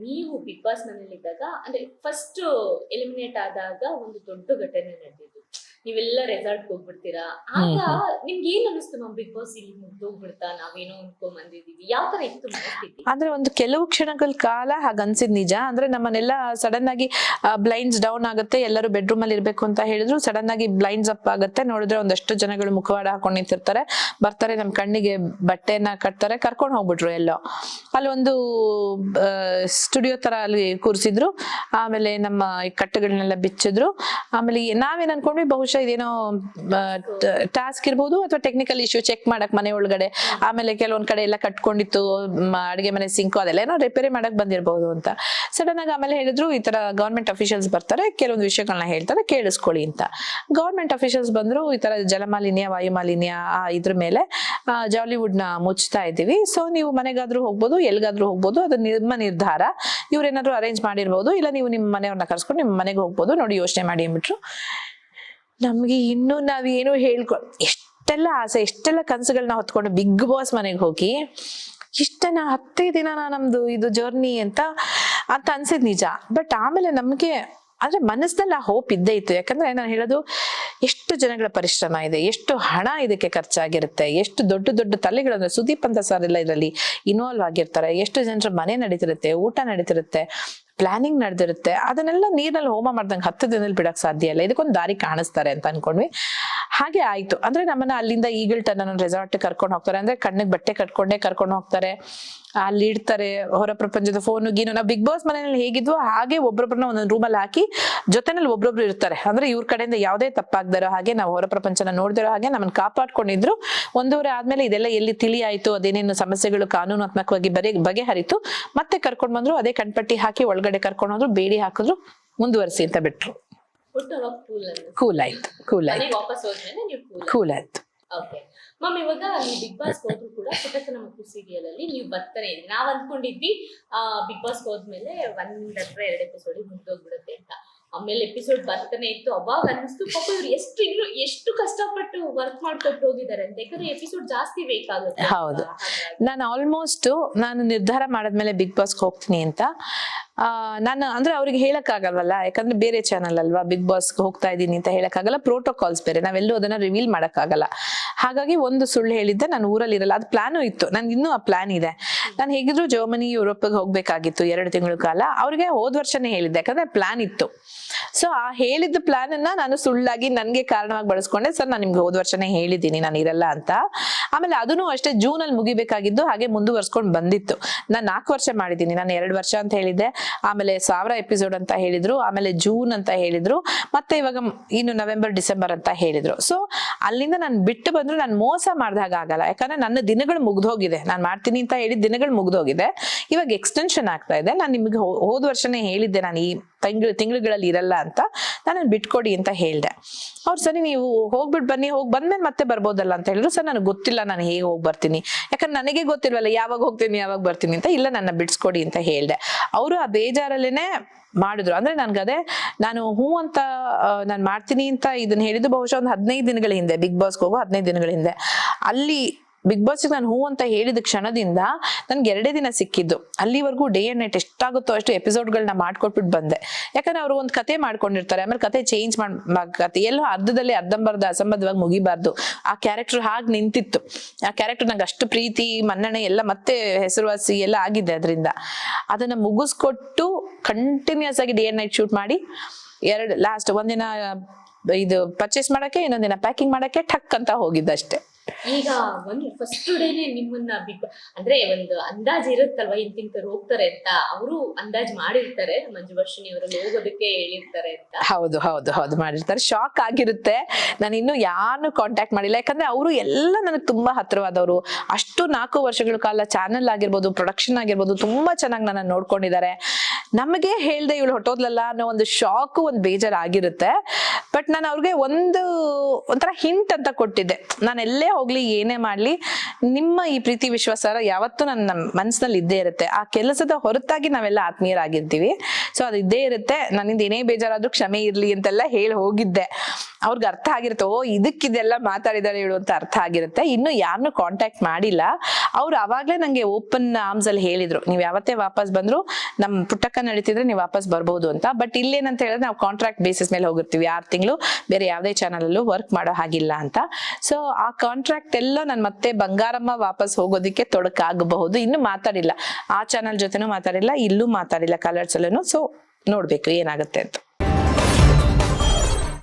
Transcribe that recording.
ನೀವು big boss ಮನೇಲಿದ್ದಾಗ ಅಂದ್ರೆ first eliminate ಆದಾಗ ಒಂದು ದೊಡ್ಡ ಘಟನೆ ನಡೆದಿದ್ದು. ನೀವೆಲ್ಲ ರೆಸಾರ್ಟ್ ಹೋಗ್ಬಿಡ್ತೀರಾ? ಆಗ ನಿಮ್ಗೆ ಏನ್ ಅನಿಸ್ತು ನಾವು ಬಿಗ್ ಬಾಸ್ ಇಲ್ಲಿ ಮುಗ್ದೋಗ್ಬಿಡ್ತಾ ನಾವೇನೋ ಅನ್ಕೊಂಡ್ ಬಂದಿದೀವಿ ಯಾವ ತರ ಇತ್ತು ಅಂದ್ರೆ ಒಂದು ಕೆಲವು ಕ್ಷಣಗಳ ಕಾಲ ಹಾಗ ಅನ್ಸಿದ್ ನಿಜ. ಅಂದ್ರೆ ನಮ್ಮನ್ನೆಲ್ಲ ಸಡನ್ ಆಗಿ ಬ್ಲೈಂಡ್ಸ್ ಡೌನ್ ಆಗುತ್ತೆ ಎಲ್ಲರೂ ಬೆಡ್ರೂಮ್ ಅಲ್ಲಿ ಇರ್ಬೇಕು ಅಂತ ಹೇಳಿದ್ರು. ಸಡನ್ ಆಗಿ ಬ್ಲೈಂಡ್ಸ್ ಅಪ್ ಆಗುತ್ತೆ. ನೋಡಿದ್ರೆ ಒಂದಷ್ಟು ಜನಗಳು ಮುಖವಾಡ ಹಾಕೊಂಡು ನಿಂತಿರ್ತಾರೆ. ಬರ್ತಾರೆ ನಮ್ ಕಣ್ಣಿಗೆ ಬಟ್ಟೆನ ಕಟ್ತಾರೆ. ಕರ್ಕೊಂಡು ಹೋಗ್ಬಿಟ್ರು ಎಲ್ಲೋ. ಅಲ್ಲಿ ಒಂದು ಸ್ಟುಡಿಯೋ ತರ ಅಲ್ಲಿ ಕೂರಿಸಿದ್ರು. ಆಮೇಲೆ ನಮ್ಮ ಕಟ್ಟುಗಳನ್ನೆಲ್ಲ ಬಿಚ್ಚಿದ್ರು. ಆಮೇಲೆ ನಾವೇನ್ ಅನ್ಕೊಂಡ್ವಿ? ಬಹುಶಃ ಇದೇನೋ ಟಾಸ್ಕ್ ಇರ್ಬೋದು ಅಥವಾ ಟೆಕ್ನಿಕಲ್ ಇಶ್ಯೂ ಚೆಕ್ ಮಾಡಕ್ ಮನೆ ಒಳಗಡೆ, ಆಮೇಲೆ ಕೆಲವೊಂದ್ ಕಡೆ ಎಲ್ಲ ಕಟ್ಕೊಂಡಿತ್ತು ಅಡಿಗೆ ಮನೆ ಸಿಂಕು ಅದೆಲ್ಲ ಏನೋ ರಿಪೇರಿ ಮಾಡಕ್ ಬಂದಿರಬಹುದು ಅಂತ. ಸಡನ್ ಆಗಿ ಆಮೇಲೆ ಹೇಳಿದ್ರು, ಈ ತರ ಗವರ್ಮೆಂಟ್ ಅಫಿಷಿಯಲ್ಸ್ ಬರ್ತಾರೆ, ಕೆಲವೊಂದು ವಿಷಯಗಳನ್ನ ಹೇಳ್ತಾರೆ, ಕೇಳಿಸ್ಕೊಳ್ಳಿ ಅಂತ. ಗವರ್ಮೆಂಟ್ ಅಫಿಷಿಯಲ್ಸ್ ಬಂದ್ರು, ಈ ತರ ಜಲಮಾಲಿನ್ಯ, ವಾಯುಮಾಲಿನ್ಯ ಇದ್ರ ಮೇಲೆ ಜಾಲಿವುಡ್ನ ಮುಚ್ತಾ ಇದ್ದೀವಿ. ಸೊ ನೀವು ಮನೆಗಾದ್ರೂ ಹೋಗ್ಬೋದು, ಎಲ್ಗಾದ್ರೂ ಹೋಗ್ಬೋದು, ಅದು ನಿಮ್ಮ ನಿರ್ಧಾರ. ಇವ್ರೇನಾದ್ರು ಅರೇಂಜ್ ಮಾಡಿರ್ಬೋದು, ಇಲ್ಲ ನೀವು ನಿಮ್ಮ ಮನೆಯವ್ರನ್ನ ಕರ್ಸ್ಕೊಂಡು ನಿಮ್ಮ ಮನೆಗೆ ಹೋಗ್ಬೋದು, ನೋಡಿ ಯೋಚನೆ ಮಾಡಿ ಅಂದ್ಬಿಟ್ರು. ನಮ್ಗೆ ಇನ್ನೂ ನಾವೇನು ಹೇಳ್ಕೊ, ಎಷ್ಟೆಲ್ಲ ಆಸೆ, ಎಷ್ಟೆಲ್ಲ ಕನಸುಗಳನ್ನ ಹೊತ್ಕೊಂಡು ಬಿಗ್ ಬಾಸ್ ಮನೆಗೆ ಹೋಗಿ ಇಷ್ಟನ ಹತ್ತೇ ದಿನ ನಮ್ದು ಇದು ಜರ್ನಿ ಅಂತ ಅಂತ ಅನ್ಸಿದ್ ನಿಜ. ಬಟ್ ಆಮೇಲೆ ನಮಗೆ ಅಂದ್ರೆ ಮನಸ್ಸಿನಲ್ಲಿ ಆ ಹೋಪ್ ಇದ್ದೇ ಇತ್ತು. ಯಾಕಂದ್ರೆ ನಾನು ಹೇಳೋದು, ಎಷ್ಟು ಜನಗಳ ಪರಿಶ್ರಮ ಇದೆ, ಎಷ್ಟು ಹಣ ಇದಕ್ಕೆ ಖರ್ಚಾಗಿರುತ್ತೆ, ಎಷ್ಟು ದೊಡ್ಡ ದೊಡ್ಡ ತಲೆಗಳು, ಅಂದ್ರೆ ಸುದೀಪ್ ಅಂತ ಸರ್ ಎಲ್ಲ ಇದರಲ್ಲಿ ಇನ್ವಾಲ್ವ್ ಆಗಿರ್ತಾರೆ, ಎಷ್ಟು ಜನರ ಮನೆ ನಡೀತಿರುತ್ತೆ, ಊಟ ನಡೀತಿರುತ್ತೆ ಪ್ಲಾನಿಂಗ್ ನಡೆದಿರುತ್ತೆ ಅದನ್ನೆಲ್ಲ ನೀರಲ್ಲಿ ಹೋಮ ಮಾಡ್ದಂಗೆ ಹತ್ತು ದಿನದಲ್ಲಿ ಬಿಡಕ್ ಸಾಧ್ಯ ಇಲ್ಲ ಇದಕ್ಕೊಂದು ದಾರಿ ಕಾಣಿಸ್ತಾರೆ ಅಂತ ಅನ್ಕೊಂಡ್ವಿ ಹಾಗೆ ಆಯ್ತು. ಅಂದ್ರೆ ನಮ್ಮನ್ನ ಅಲ್ಲಿಂದ ಈಗಲ್ಟನ್ ನನ್ನ ರೆಸಾರ್ಟ್ ಕರ್ಕೊಂಡು ಹೋಗ್ತಾರೆ. ಅಂದ್ರೆ ಕಣ್ಣಿಗೆ ಬಟ್ಟೆ ಕಟ್ಕೊಂಡೇ ಕರ್ಕೊಂಡು ಹೋಗ್ತಾರೆ. ಅಲ್ಲಿ ಇಡ್ತಾರೆ. ಹೊರ ಪ್ರಪಂಚದ ಫೋನು ಗೀನು. ನಾವು ಬಿಗ್ ಬಾಸ್ ಮನೆಯಲ್ಲಿ ಹೇಗಿದ್ವೋ ಹಾಗೆ ಒಬ್ಬೊಬ್ಬರನ್ನ ಒಂದೊಂದು ರೂಮಲ್ಲಿ ಹಾಕಿ ಜೊತೆನಲ್ಲಿ ಒಬ್ಬೊಬ್ರು ಇರ್ತಾರೆ. ಅಂದ್ರೆ ಇವ್ರ ಕಡೆಯಿಂದ ಯಾವುದೇ ತಪ್ಪಾಗ್ದಿರೋ ಹಾಗೆ ನಾವು ಹೊರ ಪ್ರಪಂಚನ ನೋಡ್ದಿರೋ ಹಾಗೆ ನಮ್ಮನ್ನ ಕಾಪಾಡ್ಕೊಂಡಿದ್ರು. ಒಂದೂವರೆ ಆದ್ಮೇಲೆ ಇದೆಲ್ಲ ಎಲ್ಲಿ ತಿಳಿ ಆಯ್ತು, ಅದೇನೇನು ಸಮಸ್ಯೆಗಳು ಕಾನೂನಾತ್ಮಕವಾಗಿ ಬಗೆ, ಬಗೆಹರಿತು ಮತ್ತೆ ಕರ್ಕೊಂಡ್ ಬಂದ್ರು, ಅದೇ ಕಣ್ಪಟ್ಟಿ ಹಾಕಿ ಒಳಗಡೆ ಕರ್ಕೊಂಡು ಹೋದ್ರು, ಬೇಡಿ ಹಾಕಿದ್ರು, ಮುಂದುವರಿಸಿ ಅಂತ ಬಿಟ್ರು. ಕೂಲ್ ಆಯ್ತು ಕೂಲ್ ಆಯ್ತು. ಕೂಲ್ ಆಯ್ತು. ಓಕೆ ಮ್ಯಾಮ್ ಇವಾಗ ನೀವು ಬಿಗ್ ಬಾಸ್ ಹೋದ್ರು ಕೂಡ ಪುಟಕನ ಮಕ್ಕಳು ಸೀರಿಯಲ್ ಅಲ್ಲಿ ನೀವು ಬರ್ತಾರೆ ನಾವ್ ಅನ್ಕೊಂಡಿದ್ವಿ ಆ ಬಿಗ್ ಬಾಸ್ ಹೋದ್ಮೇಲೆ ಒಂದ್ ಅಥವಾ ಎರಡು ಎಪಿಸೋಡ್ ಮುಗ್ದೋಗ್ಬಿಡುತ್ತೆ ಅಂತ. ಆಮೇಲೆ ಎಪಿಸೋಡ್ ಬರ್ತಾನೆ ಇತ್ತು. ಅವಾಗ ಅನಿಸ್ತು ಪಾಪ ಇವ್ರು ಎಷ್ಟು ಇನ್ನು ಎಷ್ಟು ಕಷ್ಟಪಟ್ಟು ವರ್ಕ್ ಮಾಡ್ಕೊಟ್ಟು ಹೋಗಿದ್ದಾರೆ ಅಂತ. ಯಾಕಂದ್ರೆ ಎಪಿಸೋಡ್ ಜಾಸ್ತಿ ಬೇಕಾಗುತ್ತೆ ಹೌದು. ನಾನು ಆಲ್ಮೋಸ್ಟ್ ನಾನು ನಿರ್ಧಾರ ಮಾಡಿದ್ಮೇಲೆ ಬಿಗ್ ಬಾಸ್ ಹೋಗ್ತೀನಿ ಅಂತ. ಆ, ನಾನು ಅಂದ್ರೆ ಅವ್ರಿಗೆ ಹೇಳಕ್ಕಾಗಲ್ವಲ್ಲ? ಯಾಕಂದ್ರೆ ಬೇರೆ ಚಾನಲ್ ಅಲ್ವಾ? ಬಿಗ್ ಬಾಸ್ ಹೋಗ್ತಾ ಇದ್ದೀನಿ ಅಂತ ಹೇಳಕ್ಕಾಗಲ್ಲ. ಪ್ರೋಟೋಕಾಲ್ಸ್ ಬೇರೆ. ನಾವೆಲ್ಲೂ ಅದನ್ನ ರಿವೀಲ್ ಮಾಡಕ್ಕಾಗಲ್ಲ. ಹಾಗಾಗಿ ಒಂದು ಸುಳ್ಳು ಹೇಳಿದ್ದೆ ನಾನು ಊರಲ್ಲಿ ಇರಲ್ಲ. ಅದು ಪ್ಲಾನು ಇತ್ತು. ನನ್ಗೆ ಇನ್ನೂ ಆ ಪ್ಲಾನ್ ಇದೆ. ನಾನು ಹೇಗಿದ್ರು ಜರ್ಮನಿ ಯುರೋಪ್ಗೆ ಹೋಗ್ಬೇಕಾಗಿತ್ತು ಎರಡು ತಿಂಗಳ ಕಾಲ. ಅವ್ರಿಗೆ ಹೋದ್ ವರ್ಷನೇ ಹೇಳಿದ್ದೆ. ಯಾಕಂದ್ರೆ ಪ್ಲಾನ್ ಇತ್ತು. ಸೊ ಆ ಹೇಳಿದ ಪ್ಲಾನ್ ಅನ್ನ ನಾನು ಸುಳ್ಳಾಗಿ ನನ್ಗೆ ಕಾರಣವಾಗಿ ಬಳಸ್ಕೊಂಡೆ. ಸರ್ ನಾನು ನಿಮ್ಗೆ ಹೋದ್ ವರ್ಷನೇ ಹೇಳಿದ್ದೀನಿ. ನಾನು ಇರಲ್ಲ ಅಂತ. ಆಮೇಲೆ ಅದನ್ನು ಅಷ್ಟೇ ಜೂನ್ ಅಲ್ಲಿ ಮುಗಿಬೇಕಾಗಿದ್ದು ಹಾಗೆ ಮುಂದುವರ್ಸ್ಕೊಂಡು ಬಂದಿತ್ತು. ನಾನು ನಾಲ್ಕು ವರ್ಷ ಮಾಡಿದ್ದೀನಿ. ನಾನು ಎರಡು ವರ್ಷ ಅಂತ ಹೇಳಿದ್ದೆ. ಆಮೇಲೆ ಸಾವಿರ ಎಪಿಸೋಡ್ ಅಂತ ಹೇಳಿದ್ರು, ಆಮೇಲೆ ಜೂನ್ ಅಂತ ಹೇಳಿದ್ರು, ಮತ್ತೆ ಇವಾಗ ಇನ್ನು ನವೆಂಬರ್ ಡಿಸೆಂಬರ್ ಅಂತ ಹೇಳಿದ್ರು. ಸೊ ಅಲ್ಲಿಂದ ನಾನು ಬಿಟ್ಟು ಬಂದ್ರು, ನಾನು ಮೋಸ ಮಾಡ್ದಾಗ ಆಗಲ್ಲ. ಯಾಕಂದ್ರೆ ನನ್ನ ದಿನಗಳು ಮುಗ್ದೋಗಿದೆ. ನಾನು ಮಾಡ್ತೀನಿ ಅಂತ ಹೇಳಿ ದಿನಗಳು ಮುಗ್ದೋಗಿದೆ. ಇವಾಗ ಎಕ್ಸ್ಟೆನ್ಷನ್ ಆಗ್ತಾ ಇದೆ. ನಾನು ನಿಮಗೆ ಹೋದ ವರ್ಷನೇ ಹೇಳಿದ್ದೆ, ನಾನು ಈ ತಿಂಗಳು, ತಿಂಗಳುಗಳಲ್ಲಿ ಇರಲ್ಲ ಅಂತ ನಾನು ಬಿಟ್ಕೊಡಿ ಅಂತ ಹೇಳಿದೆ. ಅವ್ರು ಸರಿ ನೀವು ಹೋಗ್ಬಿಟ್ಟು ಬನ್ನಿ, ಹೋಗಿ ಬಂದ್ಮೇಲೆ ಮತ್ತೆ ಬರ್ಬೋದಲ್ಲ ಅಂತ ಹೇಳಿದ್ರು. ಸರ್, ನನಗೆ ಗೊತ್ತಿಲ್ಲ ನಾನು ಹೇಗೆ ಹೋಗಿ ಬರ್ತೀನಿ. ಯಾಕಂದ್ರೆ ನನಗೆ ಗೊತ್ತಿಲ್ವಲ್ಲ, ಯಾವಾಗ ಹೋಗ್ತೀನಿ, ಯಾವಾಗ ಬರ್ತೀನಿ ಅಂತ ಇಲ್ಲ ನನ್ನ ಬಿಡಿಸ್ಕೊಡಿ ಅಂತ ಹೇಳಿದೆ. ಅವರು ಆ ಬೇಜಾರಲ್ಲೇನೆ ಮಾಡಿದ್ರು. ಅಂದ್ರೆ ನನಗದೇ ನಾನು ಹೂ ಅಂತ ನಾನು ಮಾಡ್ತೀನಿ ಅಂತ ಇದನ್ನ ಹೇಳಿದ್ದು ಬಹುಶಃ ಒಂದು ಹದಿನೈದು ದಿನಗಳ ಹಿಂದೆ, ಬಿಗ್ ಬಾಸ್ಗೆ ಹೋಗೋ ಹದಿನೈದು ದಿನಗಳ ಹಿಂದೆ. ಅಲ್ಲಿ ಬಿಗ್ ಬಾಸ್ ನಾನು ಹೂ ಅಂತ ಹೇಳಿದ ಕ್ಷಣದಿಂದ ನನ್ಗೆ ಎರಡೇ ದಿನ ಸಿಕ್ಕಿದ್ದು. ಅಲ್ಲಿವರೆಗೂ ಡೇ ಅಂಡ್ ನೈಟ್ ಎಷ್ಟಾಗುತ್ತೋ ಅಷ್ಟು ಎಪಿಸೋಡ್ಗಳನ್ನ ಮಾಡ್ಕೊಟ್ಬಿಟ್ಟು ಬಂದೆ. ಯಾಕಂದ್ರೆ ಅವರು ಒಂದು ಕತೆ ಮಾಡ್ಕೊಂಡಿರ್ತಾರೆ, ಆಮೇಲೆ ಕತೆ ಚೇಂಜ್ ಮಾಡ್ಕತೆ ಎಲ್ಲೋ ಅರ್ಧದಲ್ಲಿ ಅರ್ಧಂಬರ್ಧ ಅಸಂಬದ್ಧವಾಗಿ ಮುಗಿಬಾರ್ದು. ಆ ಕ್ಯಾರೆಕ್ಟರ್ ಹಾಗೆ ನಿಂತಿತ್ತು. ಆ ಕ್ಯಾರೆಕ್ಟರ್ ನಂಗೆ ಅಷ್ಟು ಪ್ರೀತಿ, ಮನ್ನಣೆ ಎಲ್ಲ ಮತ್ತೆ ಹೆಸರುವಾಸಿ ಎಲ್ಲ ಆಗಿದೆ ಅದರಿಂದ. ಅದನ್ನ ಮುಗಿಸ್ಕೊಟ್ಟು ಕಂಟಿನ್ಯೂಸ್ ಆಗಿ ಡೇ ಅಂಡ್ ನೈಟ್ ಶೂಟ್ ಮಾಡಿ, ಎರಡು ಲಾಸ್ಟ್ ಒಂದಿನ ಇದು ಪರ್ಚೇಸ್ ಮಾಡಕ್ಕೆ, ಇನ್ನೊಂದಿನ ಪ್ಯಾಕಿಂಗ್ ಮಾಡಕ್ಕೆ, ಠಕ್ ಅಂತ ಹೋಗಿದ್ದಷ್ಟೇ. ಈಗ ಒಂದು ಫಸ್ಟ್ ಡೇನೆ ನಿಮ್ಮನ್ನ ಬಿಗ್ ಅಂದ್ರೆ ಒಂದು ಅಂದಾಜ್ ಇರುತ್ತಲ್ವಾ ಇಂತಿಂತವ್ರು ಹೋಗ್ತಾರೆ ಅಂತ. ಅವರು ಅಂದಾಜ್ ಮಾಡಿರ್ತಾರೆ ಮಂಜು ವರ್ಷಿಣಿ ಹೋಗೋದಕ್ಕೆ ಹೇಳಿರ್ತಾರೆ ಅಂತ. ಹೌದು ಹೌದು ಹೌದು ಮಾಡಿರ್ತಾರೆ. ಶಾಕ್ ಆಗಿರುತ್ತೆ. ನಾನು ಇನ್ನು ಯಾರು ಕಾಂಟ್ಯಾಕ್ಟ್ ಮಾಡಿಲ್ಲ. ಯಾಕಂದ್ರೆ ಅವರು ಎಲ್ಲ ನನಗೆ ತುಂಬಾ ಹತ್ರವಾದವರು. ಅಷ್ಟು ನಾಲ್ಕು ವರ್ಷಗಳ ಕಾಲ ಚಾನೆಲ್ ಆಗಿರ್ಬೋದು ಪ್ರೊಡಕ್ಷನ್ ಆಗಿರ್ಬೋದು, ತುಂಬಾ ಚೆನ್ನಾಗಿ ನನ್ನ ನೋಡ್ಕೊಂಡಿದ್ದಾರೆ. ನಮಗೆ ಹೇಳ್ದೆ ಇವಳು ಹೊಟ್ಟೋದ್ಲಲ್ಲ ಅನ್ನೋ ಒಂದು ಶಾಕ್ ಒಂದು ಬೇಜಾರಾಗಿರುತ್ತೆ. ಬಟ್ ನಾನು ಅವ್ರಿಗೆ ಒಂದು, ಒಂಥರ ಹಿಂಟ್ ಅಂತ ಕೊಟ್ಟಿದ್ದೆ. ನಾನು ಎಲ್ಲೇ ಹೋಗ್ಲಿ, ಏನೇ ಮಾಡ್ಲಿ, ನಿಮ್ಮ ಈ ಪ್ರೀತಿ ವಿಶ್ವಾಸ ಯಾವತ್ತೂ ನನ್ನ ಮನಸ್ಸಿನಲ್ಲಿ ಇದ್ದೇ ಇರುತ್ತೆ. ಆ ಕೆಲಸದ ಹೊರತಾಗಿ ನಾವೆಲ್ಲ ಆತ್ಮೀಯರಾಗಿರ್ತೀವಿ. ಸೊ ಅದು ಇದ್ದೇ ಇರುತ್ತೆ. ನನ್ನಿಂದ ಏನೇ ಬೇಜಾರಾದ್ರೂ ಕ್ಷಮೆ ಇರ್ಲಿ ಅಂತೆಲ್ಲ ಹೇಳಿ ಹೋಗಿದ್ದೆ. ಅವ್ರಿಗೆ ಅರ್ಥ ಆಗಿರುತ್ತೆ, ಓ, ಇದಕ್ಕಿದೆಲ್ಲ ಮಾತಾಡಿದಾರೆ ಹೇಳು ಅಂತ ಅರ್ಥ ಆಗಿರುತ್ತೆ. ಇನ್ನು ಯಾರನ್ನೂ ಕಾಂಟ್ಯಾಕ್ಟ್ ಮಾಡಿಲ್ಲ. ಅವ್ರು ಅವಾಗ್ಲೇ ನಂಗೆ ಓಪನ್ ಆರ್ಮ್ಸ್ ಅಲ್ಲಿ ಹೇಳಿದ್ರು, ನೀವು ಯಾವತ್ತೇ ವಾಪಸ್ ಬಂದ್ರು ನಮ್ ಪುಟ್ಟಕ್ಕ ನಡೀತಿದ್ರೆ ನೀವು ವಾಪಸ್ ಬರ್ಬೋದು ಅಂತ. ಬಟ್ ಇಲ್ಲೇನಂತ ಹೇಳಿದ್ರೆ ನಾವು ಕಾಂಟ್ರಾಕ್ಟ್ ಬೇಸಿಸ್ ಮೇಲೆ ಹೋಗಿರ್ತೀವಿ, ಆರು ತಿಂಗಳು ಬೇರೆ ಯಾವುದೇ ಚಾನಲ್ ಅಲ್ಲೂ ವರ್ಕ್ ಮಾಡೋ ಹಾಗಿಲ್ಲ ಅಂತ. ಸೊ ಆ ಕಾಂಟ್ರಾಕ್ಟ್ ಎಲ್ಲ ನಾನು ಮತ್ತೆ ಬಂಗಾರಮ್ಮ ವಾಪಸ್ ಹೋಗೋದಕ್ಕೆ ತೊಡಕಾಗಬಹುದು ಇನ್ನು ಮಾತಾಡಿಲ್ಲ. ಆ ಚಾನಲ್ ಜೊತೆನೂ ಮಾತಾಡಿಲ್ಲ, ಇಲ್ಲೂ ಮಾತಾಡಿಲ್ಲ ಕಲರ್ಸ್ ಅಲ್ಲೂ ಸೊ ನೋಡ್ಬೇಕು ಏನಾಗುತ್ತೆ ಅಂತ.